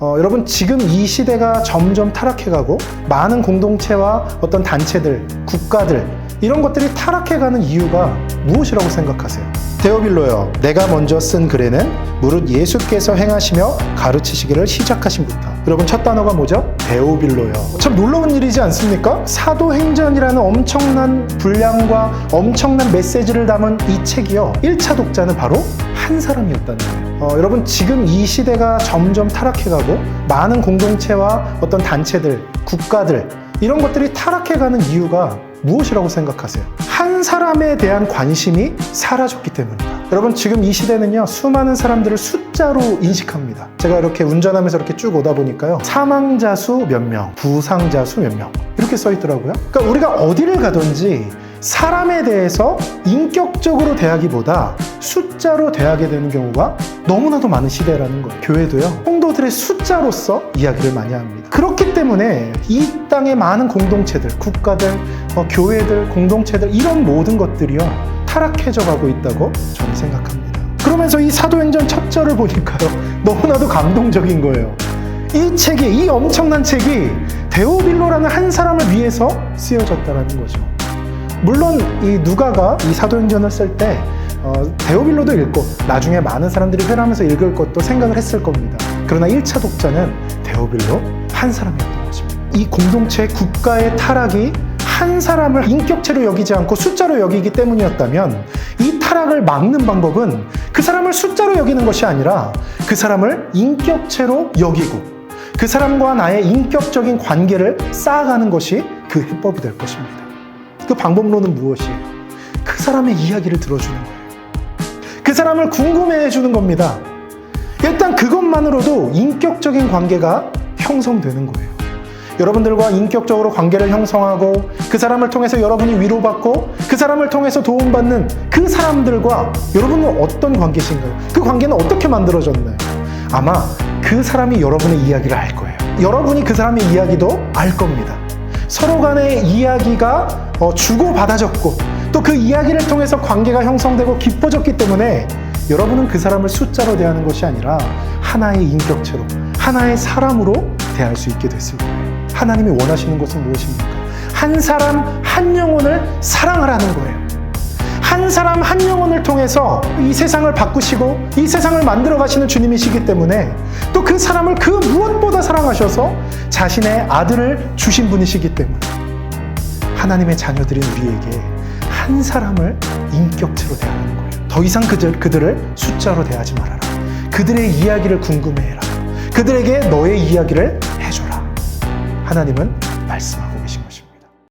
어, 여러분 지금 이 시대가 점점 타락해가고 많은 공동체와 어떤 단체들, 국가들 이런 것들이 타락해가는 이유가 무엇이라고 생각하세요? 데오빌로요. 내가 먼저 쓴 글에는 무릇 예수께서 행하시며 가르치시기를 시작하신부터. 여러분 첫 단어가 뭐죠? 데오빌로요. 참 놀라운 일이지 않습니까? 사도행전이라는 엄청난 분량과 엄청난 메시지를 담은 이 책이요. 1차 독자는 바로 한 사람이었다는 거예요. 어, 여러분 지금 이 시대가 점점 타락해가고 많은 공동체와 어떤 단체들, 국가들 이런 것들이 타락해가는 이유가 무엇이라고 생각하세요? 한 사람에 대한 관심이 사라졌기 때문입니다. 여러분 지금 이 시대는요 수많은 사람들을 숫자로 인식합니다. 제가 이렇게 운전하면서 이렇게 쭉 오다 보니까요 사망자 수 몇 명, 부상자 수 몇 명 이렇게 써 있더라고요. 그러니까 우리가 어디를 가든지 사람에 대해서 인격적으로 대하기보다 숫자로 대하게 되는 경우가 너무나도 많은 시대라는 거예요. 교회도요, 성도들의 숫자로서 이야기를 많이 합니다. 그렇기 때문에 이 땅의 많은 공동체들, 국가들, 어, 교회들, 공동체들, 이런 모든 것들이요, 타락해져 가고 있다고 저는 생각합니다. 그러면서 이 사도행전 첫 절을 보니까요, 너무나도 감동적인 거예요. 이 책이, 이 엄청난 책이 데오빌로라는 한 사람을 위해서 쓰여졌다는 거죠. 물론 이 누가가 이 사도행전을 쓸때 어, 데오빌로도 읽고 나중에 많은 사람들이 회람해서 읽을 것도 생각을 했을 겁니다. 그러나 1차 독자는 데오빌로 한 사람이었던 것입니다. 이 공동체 국가의 타락이 한 사람을 인격체로 여기지 않고 숫자로 여기기 때문이었다면 이 타락을 막는 방법은 그 사람을 숫자로 여기는 것이 아니라 그 사람을 인격체로 여기고 그 사람과 나의 인격적인 관계를 쌓아가는 것이 그 해법이 될 것입니다. 그 방법론은 무엇이에요? 그 사람의 이야기를 들어주는 거예요. 그 사람을 궁금해해 주는 겁니다. 일단 그것만으로도 인격적인 관계가 형성되는 거예요. 여러분들과 인격적으로 관계를 형성하고 그 사람을 통해서 여러분이 위로받고 그 사람을 통해서 도움받는 그 사람들과 여러분은 어떤 관계신가요? 그 관계는 어떻게 만들어졌나요? 아마 그 사람이 여러분의 이야기를 알 거예요. 여러분이 그 사람의 이야기도 알 겁니다. 서로 간의 이야기가 어, 주고받아졌고 또 그 이야기를 통해서 관계가 형성되고 깊어졌기 때문에 여러분은 그 사람을 숫자로 대하는 것이 아니라 하나의 인격체로 하나의 사람으로 대할 수 있게 거예요. 하나님이 원하시는 것은 무엇입니까? 한 사람 한 영혼을 사랑하라는 거예요. 한 사람 한 영혼을 통해서 이 세상을 바꾸시고 이 세상을 만들어 가시는 주님이시기 때문에 또 그 사람을 그 무엇보다 사랑하셔서 자신의 아들을 주신 분이시기 때문에 하나님의 자녀들인 우리에게 한 사람을 인격체로 대하는 거예요. 더 이상 그들, 그들을 숫자로 대하지 말아라. 그들의 이야기를 궁금해해라. 그들에게 너의 이야기를. 하나님은 말씀하고.